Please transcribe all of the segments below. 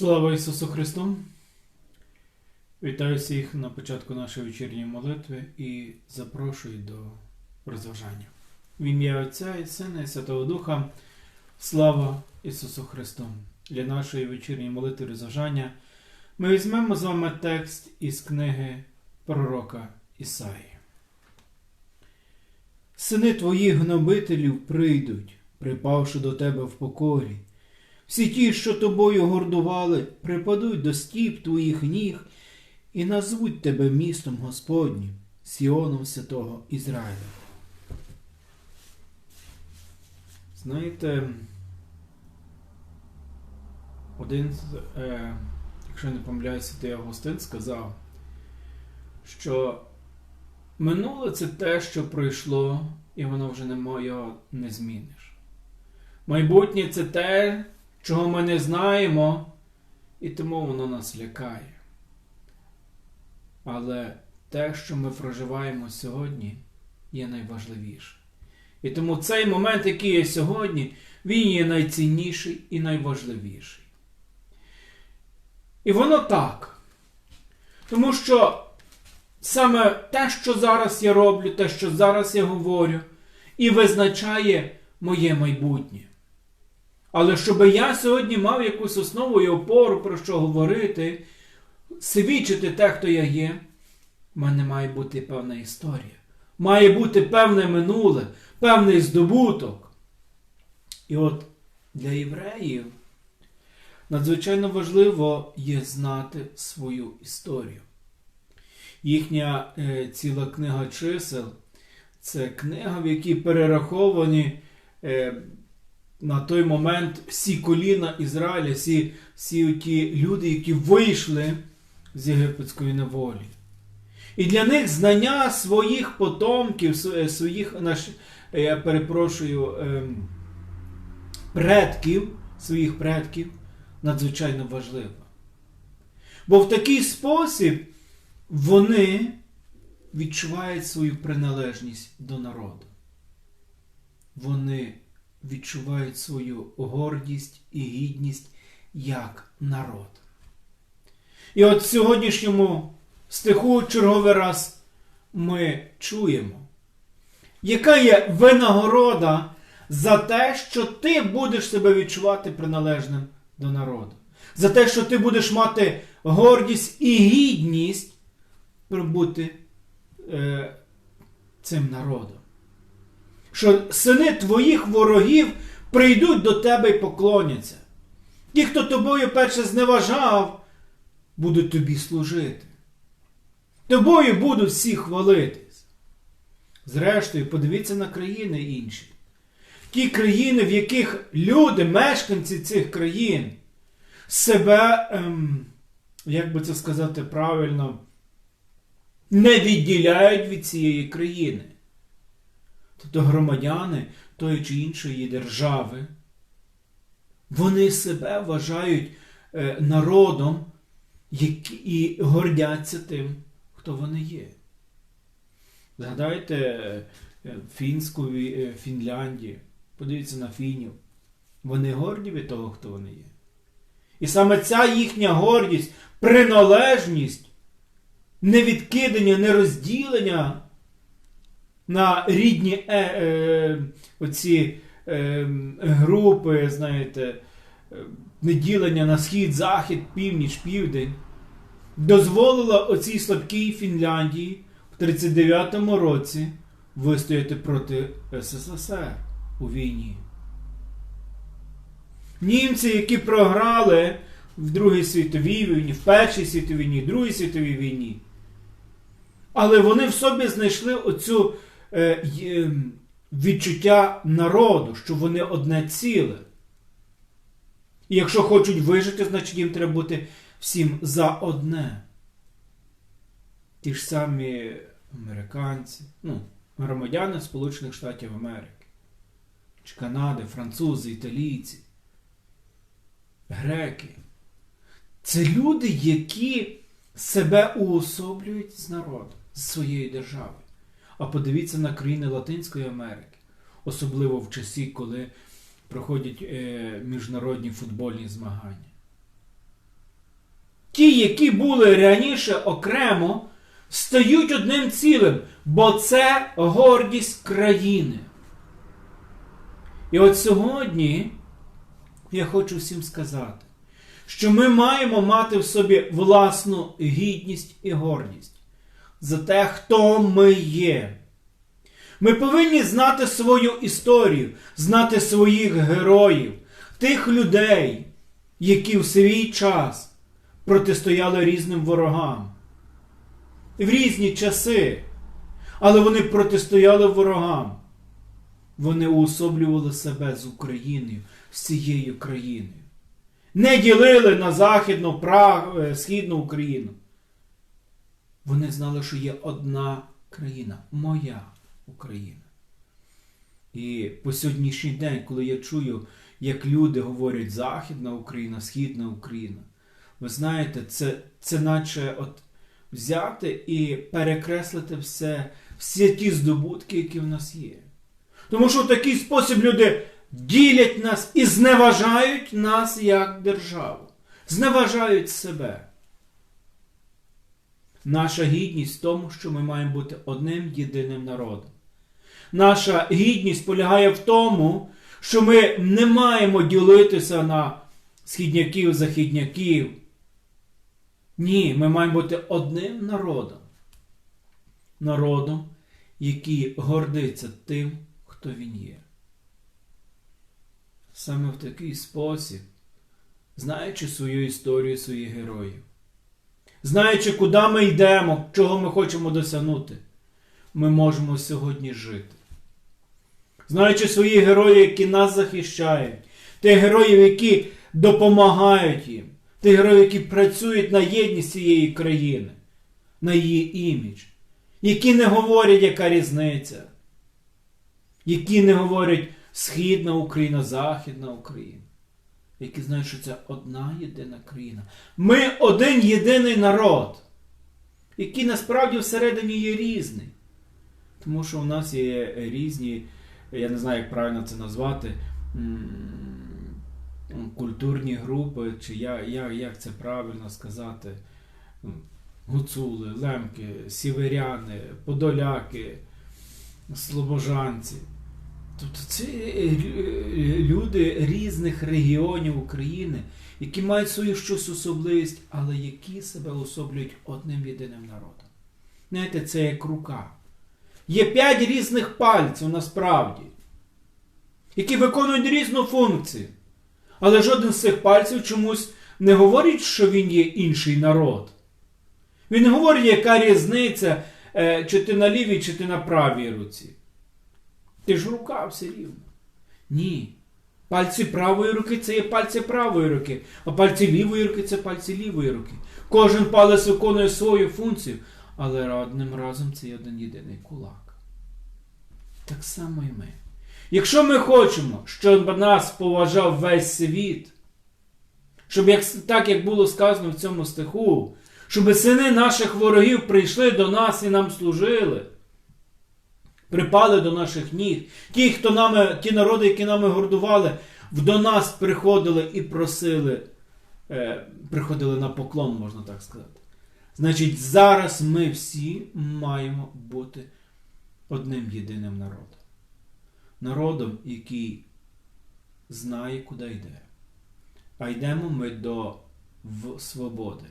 Слава Ісусу Христу! Вітаю всіх на початку нашої вечірньої молитви і запрошую до розважання. В ім'я Отця і Сина і Святого Духа. Слава Ісусу Христу! Для нашої вечірньої молитви розважання ми візьмемо з вами текст із книги пророка Ісаї. Сини твоїх гнобителів прийдуть, припавши до тебе в покорі. Всі ті, що тобою гордували, припадуть до стіп твоїх ніг і назвуть тебе містом Господнім, Сіоном святого Ізраїля. Знаєте, один, е, якщо не помиляюся, Святий Августин сказав, що минуле це те, що пройшло, і воно вже не його не зміниш. Майбутнє це те, чого ми не знаємо, і тому воно нас лякає. Але те, що ми проживаємо сьогодні, є найважливіше. І тому цей момент, який є сьогодні, він є найцінніший і найважливіший. І воно так. Тому що саме те, що зараз я роблю, те, що зараз я говорю, і визначає моє майбутнє. Але щоб я сьогодні мав якусь основу і опору, про що говорити, свідчити те, хто я є, в мене має бути певна історія. Має бути певне минуле, певний здобуток. І от для євреїв надзвичайно важливо є знати свою історію. Їхня е, ціла книга чисел це книга, в якій перераховані. Е, на той момент всі коліна Ізраїля, всі всі ті люди, які вийшли з єгипетської неволі. І для них знання своїх потомків, своїх, я перепрошую, ем, предків, своїх предків надзвичайно важливо. Бо в такий спосіб вони відчувають свою приналежність до народу. Вони відчувають свою гордість і гідність як народ. І от в сьогоднішньому стиху черговий раз ми чуємо, яка є винагорода за те, що ти будеш себе відчувати приналежним до народу. За те, що ти будеш мати гордість і гідність бути е, цим народом що сини твоїх ворогів прийдуть до тебе і поклоняться. Ті, хто тобою перше зневажав, будуть тобі служити. Тобою будуть всі хвалитись. Зрештою, подивіться на країни інші. Ті країни, в яких люди, мешканці цих країн, себе, ем, як би це сказати правильно, не відділяють від цієї країни. Тобто громадяни тої чи іншої держави, вони себе вважають е, народом і гордяться тим, хто вони є. Згадайте е, Фінську е, Фінляндію, подивіться на фінів. Вони горді від того, хто вони є. І саме ця їхня гордість, приналежність, невідкидання, нерозділення на рідні е, е, оці е, групи, знаєте, е, неділення на схід, захід, північ, південь, дозволила оцій слабкій Фінляндії в 39-му році вистояти проти СССР у війні. Німці, які програли в Другій світовій війні, в Першій світовій війні, в Другій світовій війні. Але вони в собі знайшли оцю відчуття народу, що вони одне ціле. І якщо хочуть вижити, значить їм треба бути всім за одне. Ті ж самі американці, ну, громадяни Сполучених Штатів Америки, чи Канади, французи, італійці, греки. Це люди, які себе уособлюють з народом, з своєї держави. А подивіться на країни Латинської Америки, особливо в часі, коли проходять е, міжнародні футбольні змагання. ті, які були раніше окремо, стають одним цілим, бо це гордість країни. І от сьогодні я хочу всім сказати, що ми маємо мати в собі власну гідність і гордість за те, хто ми є. Ми повинні знати свою історію, знати своїх героїв, тих людей, які в свій час протистояли різним ворогам. В різні часи. Але вони протистояли ворогам. Вони уособлювали себе з Україною, з цією країною. Не ділили на Західну, е, Східну Україну. Вони знали, що є одна країна, моя Україна. І по сьогоднішній день, коли я чую, як люди говорять Західна Україна, Східна Україна, ви знаєте, це, це наче от взяти і перекреслити все, всі ті здобутки, які в нас є. Тому що в такий спосіб люди ділять нас і зневажають нас як державу, зневажають себе. Наша гідність в тому, що ми маємо бути одним єдиним народом. Наша гідність полягає в тому, що ми не маємо ділитися на східняків, західняків. Ні, ми маємо бути одним народом. Народом, який гордиться тим, хто він є. Саме в такий спосіб, знаючи свою історію своїх героїв, знаючи, куди ми йдемо, чого ми хочемо досягнути, ми можемо сьогодні жити. Знаючи свої герої, які нас захищають, тих героїв, які допомагають їм, тих героїв, які працюють на єдність цієї країни, на її імідж, які не говорять, яка різниця, які не говорять Східна Україна, Західна Україна, які знають, що це одна єдина країна. Ми один єдиний народ, який насправді всередині є різний. Тому що у нас є різні, я не знаю, як правильно це назвати, культурні групи, чи я, я, як це правильно сказати, гуцули, лемки, сіверяни, подоляки, слобожанці. Тобто це люди різних регіонів України, які мають свою щось особливість, але які себе особлюють одним єдиним народом. Знаєте, це як рука. Є п'ять різних пальців насправді, які виконують різну функцію. Але жоден з цих пальців чомусь не говорить, що він є інший народ. Він говорить, яка різниця, чи ти на лівій, чи ти на правій руці. Ти ж рука все рівно. Ні. Пальці правої руки це є пальці правої руки, а пальці лівої руки це пальці лівої руки. Кожен палець виконує свою функцію, але одним разом це є один єдиний кулак. Так само і ми. Якщо ми хочемо, щоб нас поважав весь світ, щоб як, так, як було сказано в цьому стиху, щоб сини наших ворогів прийшли до нас і нам служили, припали до наших ніг, ті, хто нами, ті народи, які нами гордували, до нас приходили і просили, е, приходили на поклон, можна так сказати. Значить, зараз ми всі маємо бути одним єдиним народом. Народом, який знає, куди йде. А йдемо ми до свободи.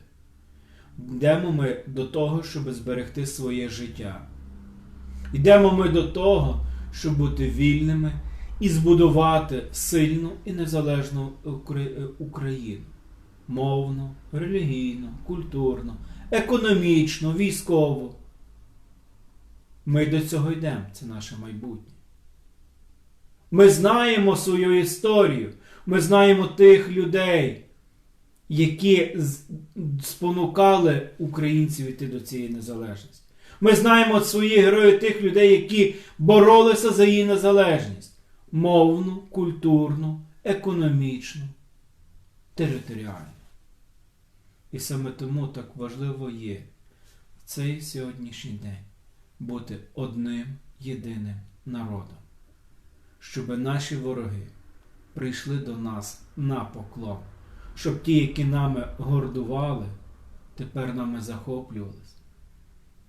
Йдемо ми до того, щоб зберегти своє життя. Йдемо ми до того, щоб бути вільними і збудувати сильну і незалежну Україну. Мовно, релігійно, культурно, економічно, військово. Ми до цього йдемо, це наше майбутнє. Ми знаємо свою історію, ми знаємо тих людей, які спонукали українців йти до цієї незалежності. Ми знаємо свої герої тих людей, які боролися за її незалежність. Мовну, культурну, економічну, територіальну. І саме тому так важливо є в цей сьогоднішній день бути одним єдиним народом, щоб наші вороги прийшли до нас на поклон, щоб ті, які нами гордували, тепер нами захоплювались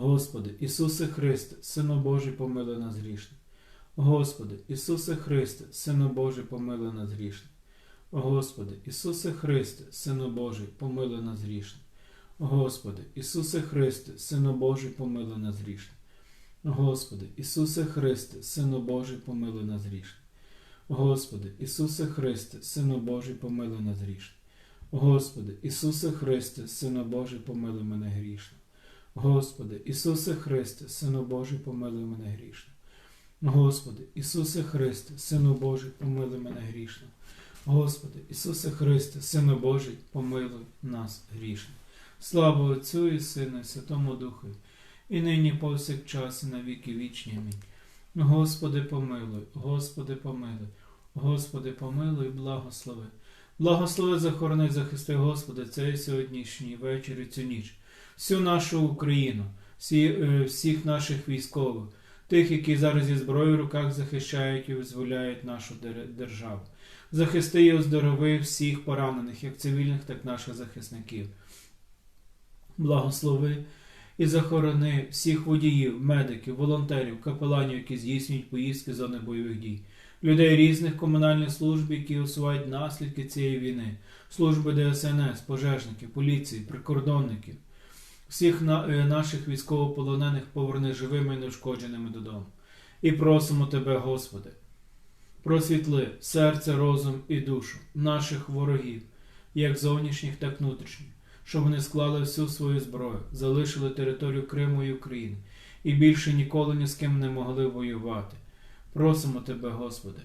Господи, Ісусе Христе, Сину Божий, помилуй нас грішних. Господи, Ісусе Христе, Сину Божий, помилуй нас грішних. Господи, Ісусе Христе, Сину Божий, помилуй нас грішних. Господи, Ісусе Христе, Сину Божий, помилуй нас грішних. Господи, Ісусе Христе, Сину Божий, помилуй нас грішних. Господи, Ісусе Христе, Сину Божий, помилуй нас грішних. Господи, Ісусе Христе, Сину Божий, помилуй мене грішно. Господи, Ісусе Христе, Сину Божий, помилуй мене грішно. Господи, Ісусе Христе, Сину Божий, помилуй мене грішно. Господи, Ісусе Христе, Сину Божий, помилуй нас грішно. Слава Отцю і Сину, і Святому Духу, і нині повсякчас, і на віки вічні. Амінь. Господи, помилуй, Господи, помилуй, Господи, помилуй, благослови. Благослови, захорони, захисти, Господи, цей сьогоднішній вечір і цю ніч, всю нашу Україну, всі, е, всіх наших військових, тих, які зараз зі зброєю в руках захищають і визволяють нашу державу. Захисти і оздорови всіх поранених, як цивільних, так і наших захисників. Благослови і захорони всіх водіїв, медиків, волонтерів, капеланів, які здійснюють поїздки зони бойових дій, людей різних комунальних служб, які усувають наслідки цієї війни, служби ДСНС, пожежників, поліції, прикордонників, всіх е, наших військовополонених поверни живими і неушкодженими додому. І просимо Тебе, Господи, просвітли серце, розум і душу наших ворогів, як зовнішніх, так і внутрішніх, щоб вони склали всю свою зброю, залишили територію Криму і України і більше ніколи ні з ким не могли воювати. Просимо Тебе, Господи,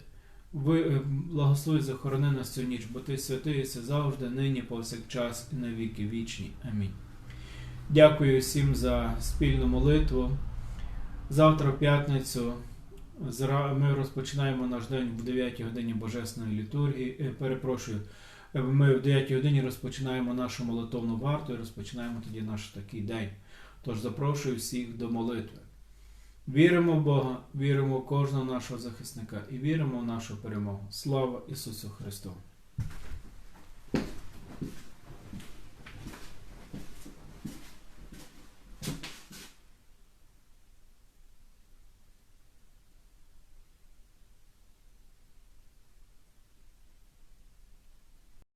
ви е, благослови захорони нас цю ніч, бо Ти святий єси завжди, нині, повсякчас і на віки вічні. Амінь. Дякую всім за спільну молитву. Завтра, в п'ятницю, ми розпочинаємо наш день в 9 годині Божесної літургії. Е, Перепрошую, е, ми в 9 годині розпочинаємо нашу молитовну варту і розпочинаємо тоді наш такий день. Тож запрошую всіх до молитви. Віримо в Бога, віримо в кожного нашого захисника і віримо в нашу перемогу. Слава Ісусу Христу!